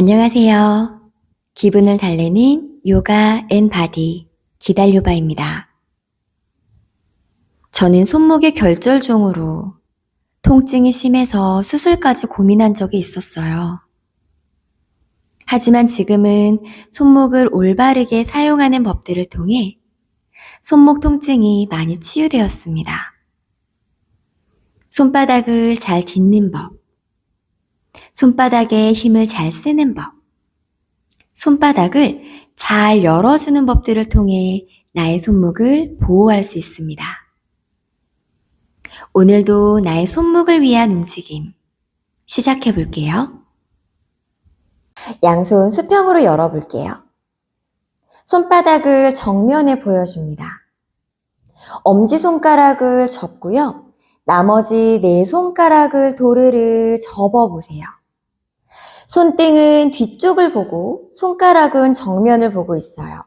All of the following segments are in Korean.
안녕하세요. 기분을 달래는 요가 앤 바디 기달요바입니다. 저는 손목의 결절종으로 통증이 심해서 수술까지 고민한 적이 있었어요. 하지만 지금은 손목을 올바르게 사용하는 법들을 통해 손목 통증이 많이 치유되었습니다. 손바닥을 잘 딛는 법, 손바닥에 힘을 잘 쓰는 법, 손바닥을 잘 열어주는 법들을 통해 나의 손목을 보호할 수 있습니다. 오늘도 나의 손목을 위한 움직임 시작해 볼게요. 양손 수평으로 열어볼게요. 손바닥을 정면에 보여줍니다. 엄지손가락을 접고요. 나머지 네 손가락을 도르르 접어보세요. 손등은 뒤쪽을 보고 손가락은 정면을 보고 있어요.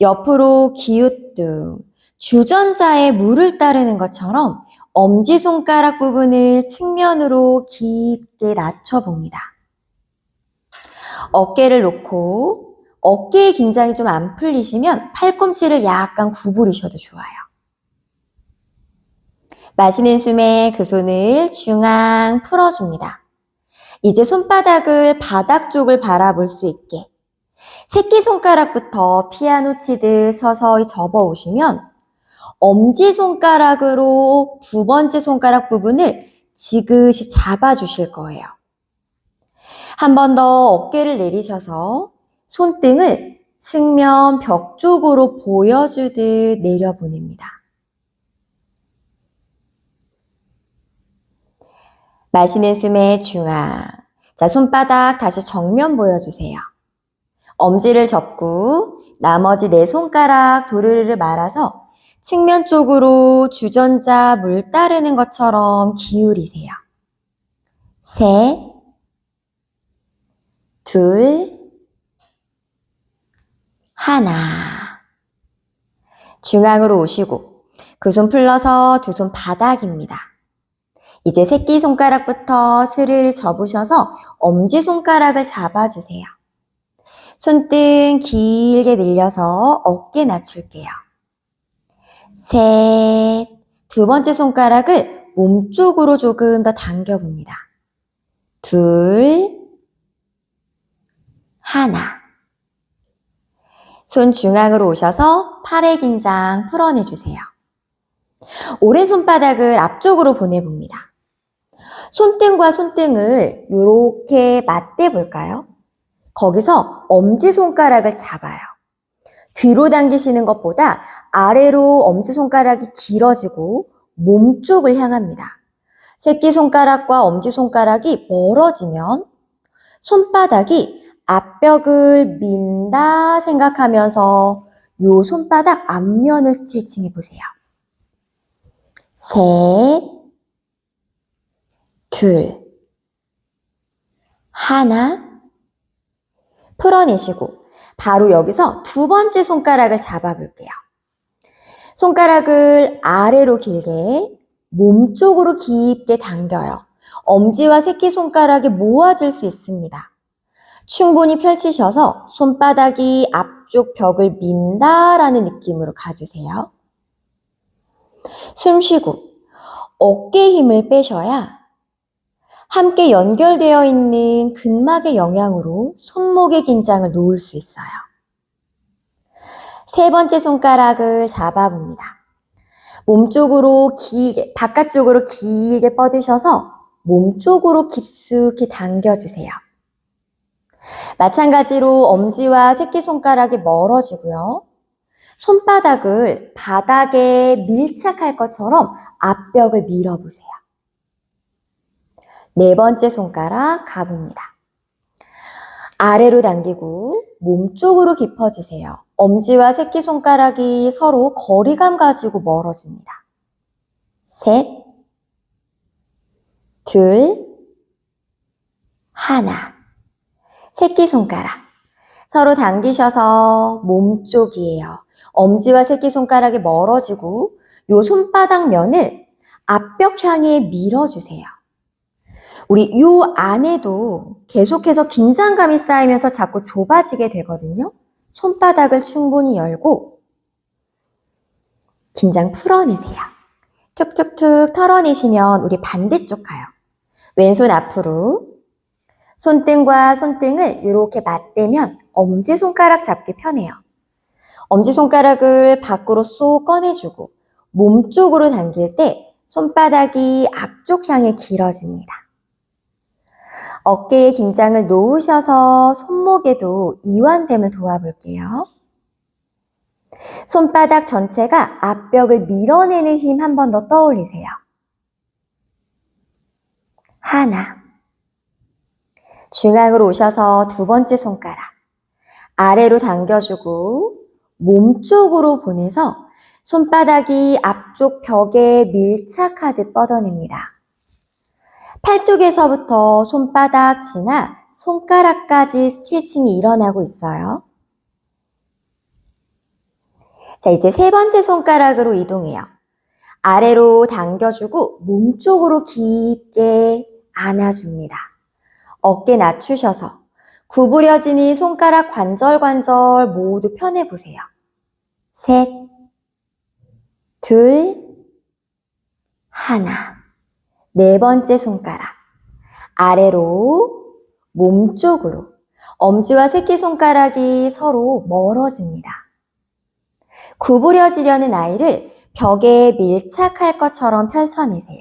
옆으로 기우뚱, 주전자에 물을 따르는 것처럼 엄지손가락 부분을 측면으로 깊게 낮춰봅니다. 어깨를 놓고 어깨의 긴장이 좀 안 풀리시면 팔꿈치를 약간 구부리셔도 좋아요. 마시는 숨에 그 손을 중앙 풀어줍니다. 이제 손바닥을 바닥 쪽을 바라볼 수 있게 새끼손가락부터 피아노 치듯 서서히 접어 오시면 엄지손가락으로 두 번째 손가락 부분을 지그시 잡아주실 거예요. 한 번 더 어깨를 내리셔서 손등을 측면 벽 쪽으로 보여주듯 내려보냅니다. 마시는 숨에 중앙. 자, 손바닥 다시 정면 보여주세요. 엄지를 접고 나머지 네 손가락 도르르 말아서 측면 쪽으로 주전자 물 따르는 것처럼 기울이세요. 셋, 둘, 하나. 중앙으로 오시고 그 손 풀러서 두 손 바닥입니다. 이제 새끼손가락부터 스르르 접으셔서 엄지손가락을 잡아주세요. 손등 길게 늘려서 어깨 낮출게요. 셋, 두 번째 손가락을 몸쪽으로 조금 더 당겨봅니다. 둘, 하나. 손 중앙으로 오셔서 팔의 긴장 풀어내주세요. 오른 손바닥을 앞쪽으로 보내봅니다. 손등과 손등을 이렇게 맞대 볼까요? 거기서 엄지손가락을 잡아요. 뒤로 당기시는 것보다 아래로 엄지손가락이 길어지고 몸 쪽을 향합니다. 새끼손가락과 엄지손가락이 멀어지면 손바닥이 앞벽을 민다 생각하면서 요 손바닥 앞면을 스트레칭 해보세요. 셋, 둘, 하나, 풀어내시고 바로 여기서 두 번째 손가락을 잡아볼게요. 손가락을 아래로 길게 몸 쪽으로 깊게 당겨요. 엄지와 새끼손가락이 모아질 수 있습니다. 충분히 펼치셔서 손바닥이 앞쪽 벽을 민다라는 느낌으로 가주세요. 숨 쉬고 어깨 힘을 빼셔야 함께 연결되어 있는 근막의 영향으로 손목의 긴장을 놓을 수 있어요. 세 번째 손가락을 잡아봅니다. 몸쪽으로 길게, 바깥쪽으로 길게 뻗으셔서 몸쪽으로 깊숙이 당겨주세요. 마찬가지로 엄지와 새끼손가락이 멀어지고요. 손바닥을 바닥에 밀착할 것처럼 앞벽을 밀어보세요. 네 번째 손가락 가봅니다. 아래로 당기고 몸쪽으로 깊어지세요. 엄지와 새끼손가락이 서로 거리감 가지고 멀어집니다. 셋, 둘, 하나. 새끼손가락. 서로 당기셔서 몸쪽이에요. 엄지와 새끼손가락이 멀어지고 요 손바닥 면을 앞벽 향해 밀어주세요. 우리 요 안에도 계속해서 긴장감이 쌓이면서 자꾸 좁아지게 되거든요. 손바닥을 충분히 열고 긴장 풀어내세요. 툭툭툭 털어내시면 우리 반대쪽 가요. 왼손 앞으로 손등과 손등을 이렇게 맞대면 엄지손가락 잡기 편해요. 엄지손가락을 밖으로 쏙 꺼내주고 몸 쪽으로 당길 때 손바닥이 앞쪽 향해 길어집니다. 어깨에 긴장을 놓으셔서 손목에도 이완됨을 도와볼게요. 손바닥 전체가 앞벽을 밀어내는 힘 한 번 더 떠올리세요. 하나. 중앙으로 오셔서 두 번째 손가락. 아래로 당겨주고 몸 쪽으로 보내서 손바닥이 앞쪽 벽에 밀착하듯 뻗어냅니다. 팔뚝에서부터 손바닥 지나 손가락까지 스트레칭이 일어나고 있어요. 자, 이제 세 번째 손가락으로 이동해요. 아래로 당겨주고 몸 쪽으로 깊게 안아줍니다. 어깨 낮추셔서 구부려진 이 손가락 관절 관절 모두 펴내보세요. 셋, 둘, 하나. 네 번째 손가락. 아래로, 몸 쪽으로. 엄지와 새끼손가락이 서로 멀어집니다. 구부려지려는 아이를 벽에 밀착할 것처럼 펼쳐내세요.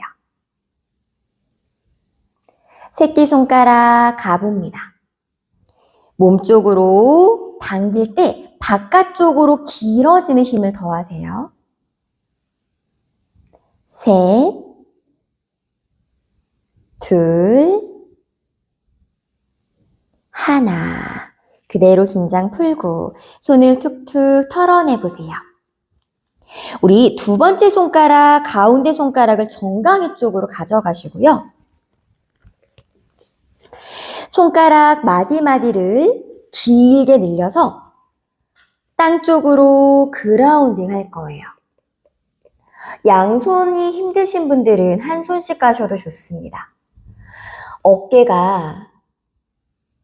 새끼손가락 가봅니다. 몸쪽으로 당길 때 바깥쪽으로 길어지는 힘을 더하세요. 셋, 둘, 하나. 그대로 긴장 풀고 손을 툭툭 털어내 보세요. 우리 두 번째 손가락, 가운데 손가락을 정강이 쪽으로 가져가시고요. 손가락 마디마디를 길게 늘려서 땅 쪽으로 그라운딩 할 거예요. 양손이 힘드신 분들은 한 손씩 가셔도 좋습니다. 어깨가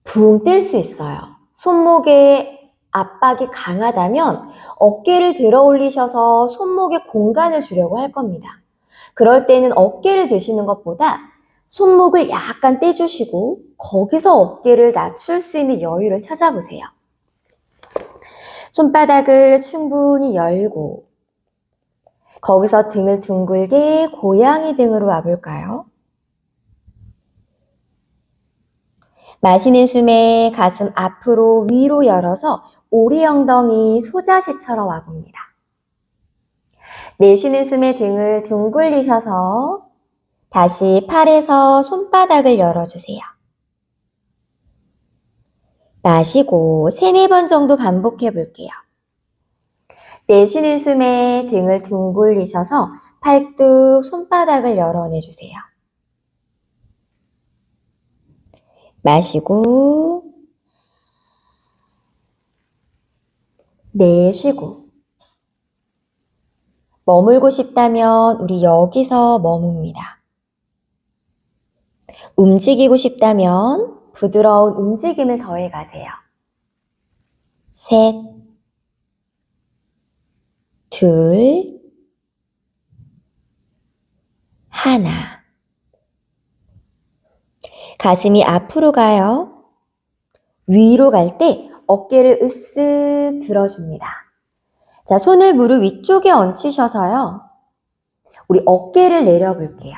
붕 뜰 수 있어요. 손목에 압박이 강하다면 어깨를 들어 올리셔서 손목에 공간을 주려고 할 겁니다. 그럴 때는 어깨를 드시는 것보다 손목을 약간 떼주시고 거기서 어깨를 낮출 수 있는 여유를 찾아보세요. 손바닥을 충분히 열고 거기서 등을 둥글게 고양이 등으로 와볼까요? 마시는 숨에 가슴 앞으로 위로 열어서 오리 엉덩이 소자세처럼 와봅니다. 내쉬는 숨에 등을 둥글리셔서 다시 팔에서 손바닥을 열어주세요. 마시고 세네 번 정도 반복해 볼게요. 내쉬는 숨에 등을 둥글리셔서 팔뚝 손바닥을 열어내주세요. 마시고 내쉬고 머물고 싶다면 우리 여기서 머뭅니다. 움직이고 싶다면 부드러운 움직임을 더해 가세요. 셋, 둘, 하나. 가슴이 앞으로 가요. 위로 갈 때 어깨를 으쓱 들어줍니다. 자, 손을 무릎 위쪽에 얹히셔서요. 우리 어깨를 내려볼게요.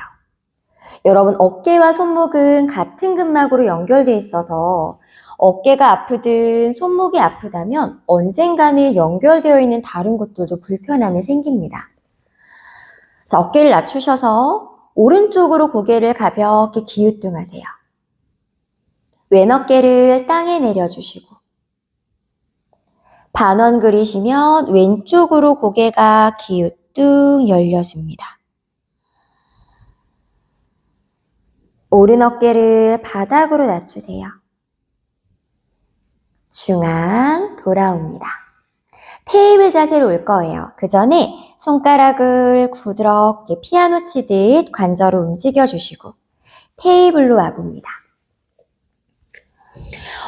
여러분, 어깨와 손목은 같은 근막으로 연결되어 있어서 어깨가 아프든 손목이 아프다면 언젠가는 연결되어 있는 다른 곳들도 불편함이 생깁니다. 자, 어깨를 낮추셔서 오른쪽으로 고개를 가볍게 기우뚱하세요. 왼 어깨를 땅에 내려주시고 반원 그리시면 왼쪽으로 고개가 기우뚱 열려집니다. 오른 어깨를 바닥으로 낮추세요. 중앙 돌아옵니다. 테이블 자세로 올 거예요. 그 전에 손가락을 부드럽게 피아노 치듯 관절을 움직여 주시고 테이블로 와봅니다.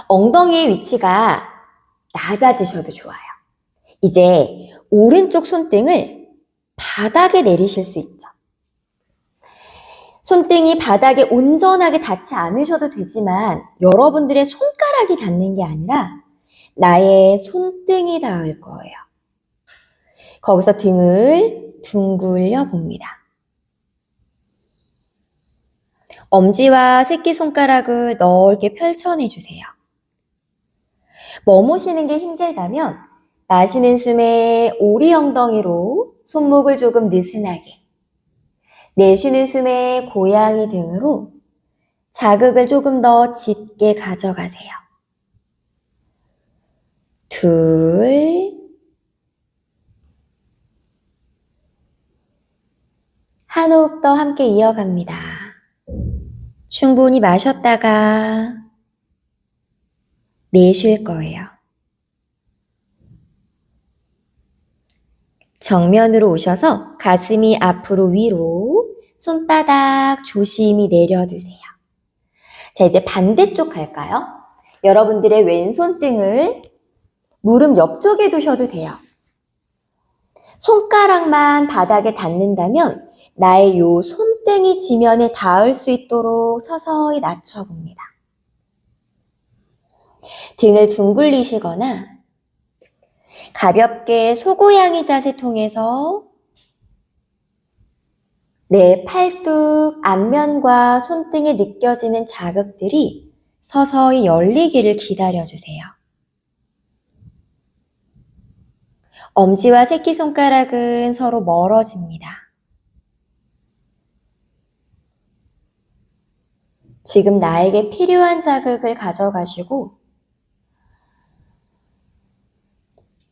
엉덩이의 위치가 낮아지셔도 좋아요. 이제 오른쪽 손등을 바닥에 내리실 수 있죠. 손등이 바닥에 온전하게 닿지 않으셔도 되지만 여러분들의 손가락이 닿는 게 아니라 나의 손등이 닿을 거예요. 거기서 등을 둥글려 봅니다. 엄지와 새끼손가락을 넓게 펼쳐내 주세요. 머무시는 게 힘들다면 마시는 숨에 오리 엉덩이로 손목을 조금 느슨하게 내쉬는 숨에 고양이 등으로 자극을 조금 더 짙게 가져가세요. 둘, 한 호흡 더 함께 이어갑니다. 충분히 마셨다가 내쉴 거예요. 정면으로 오셔서 가슴이 앞으로 위로 손바닥 조심히 내려두세요. 자, 이제 반대쪽 갈까요? 여러분들의 왼손 등을 무릎 옆쪽에 두셔도 돼요. 손가락만 바닥에 닿는다면 나의 요 손 등이 지면에 닿을 수 있도록 서서히 낮춰봅니다. 등을 둥글리시거나 가볍게 소고양이 자세 통해서 내 팔뚝 앞면과 손등에 느껴지는 자극들이 서서히 열리기를 기다려주세요. 엄지와 새끼손가락은 서로 멀어집니다. 지금 나에게 필요한 자극을 가져가시고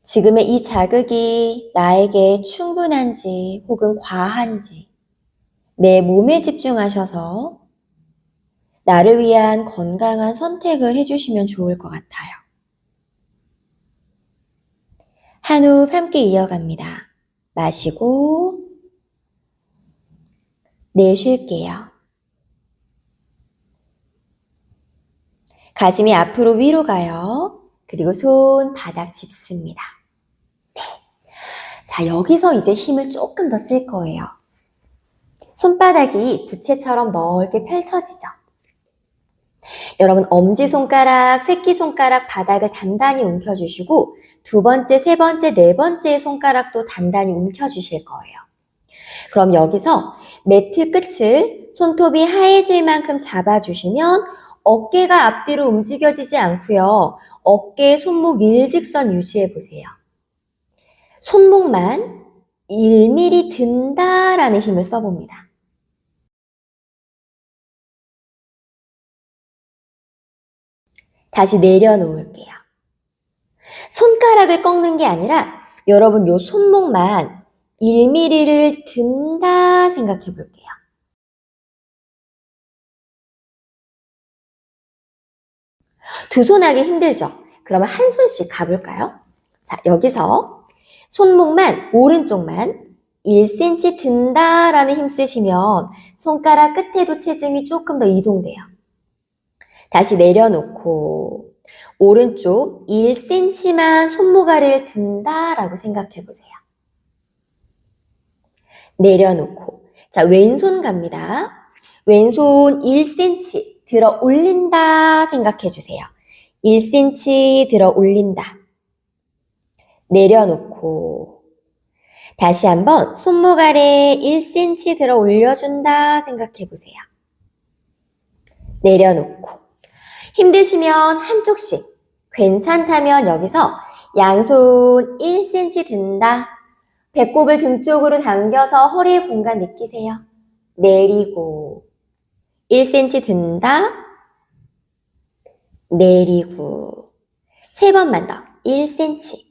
지금의 이 자극이 나에게 충분한지 혹은 과한지 내 몸에 집중하셔서 나를 위한 건강한 선택을 해주시면 좋을 것 같아요. 한 호흡 함께 이어갑니다. 마시고 내쉴게요. 가슴이 앞으로 위로 가요. 그리고 손 바닥 짚습니다. 네. 자, 여기서 이제 힘을 조금 더 쓸 거예요. 손바닥이 부채처럼 넓게 펼쳐지죠. 여러분, 엄지손가락, 새끼손가락 바닥을 단단히 움켜주시고, 두 번째, 세 번째, 네 번째 손가락도 단단히 움켜주실 거예요. 그럼 여기서 매트 끝을 손톱이 하얘질 만큼 잡아주시면 어깨가 앞뒤로 움직여지지 않고요. 어깨, 손목 일직선 유지해 보세요. 손목만 1mm 든다라는 힘을 써봅니다. 다시 내려놓을게요. 손가락을 꺾는 게 아니라 여러분 요 손목만 1mm를 든다 생각해 볼게요. 두 손 하기 힘들죠? 그러면 한 손씩 가볼까요? 자, 여기서 손목만, 오른쪽만 1cm 든다라는 힘 쓰시면 손가락 끝에도 체중이 조금 더 이동돼요. 다시 내려놓고 오른쪽 1cm만 손모가를 든다라고 생각해 보세요. 내려놓고 자 왼손 갑니다. 왼손 1cm 들어 올린다 생각해 주세요. 1cm 들어 올린다. 내려놓고 다시 한번 손목 아래 1cm 들어 올려준다 생각해 보세요. 내려놓고 힘드시면 한쪽씩 괜찮다면 여기서 양손 1cm 든다. 배꼽을 등 쪽으로 당겨서 허리의 공간 느끼세요. 내리고 1cm 든다. 내리고. 세 번만 더 1cm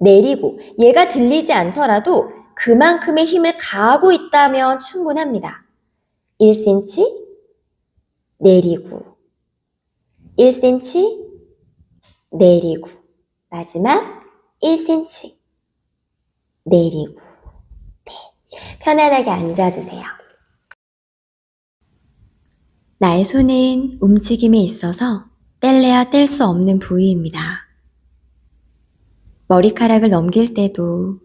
내리고. 얘가 들리지 않더라도 그만큼의 힘을 가하고 있다면 충분합니다. 1cm 내리고. 1cm 내리고. 마지막 1cm 내리고. 네. 편안하게 앉아주세요. 나의 손은 움직임에 있어서 뗄래야 뗄 수 없는 부위입니다. 머리카락을 넘길 때도,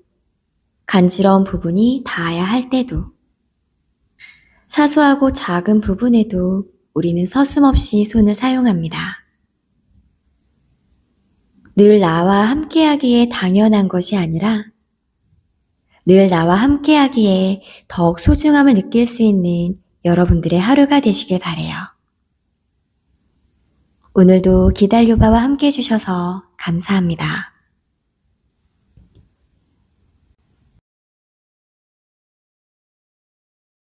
간지러운 부분이 닿아야 할 때도, 사소하고 작은 부분에도 우리는 서슴없이 손을 사용합니다. 늘 나와 함께하기에 당연한 것이 아니라 늘 나와 함께하기에 더욱 소중함을 느낄 수 있는 여러분들의 하루가 되시길 바래요. 오늘도 기달요바와 함께 해주셔서 감사합니다.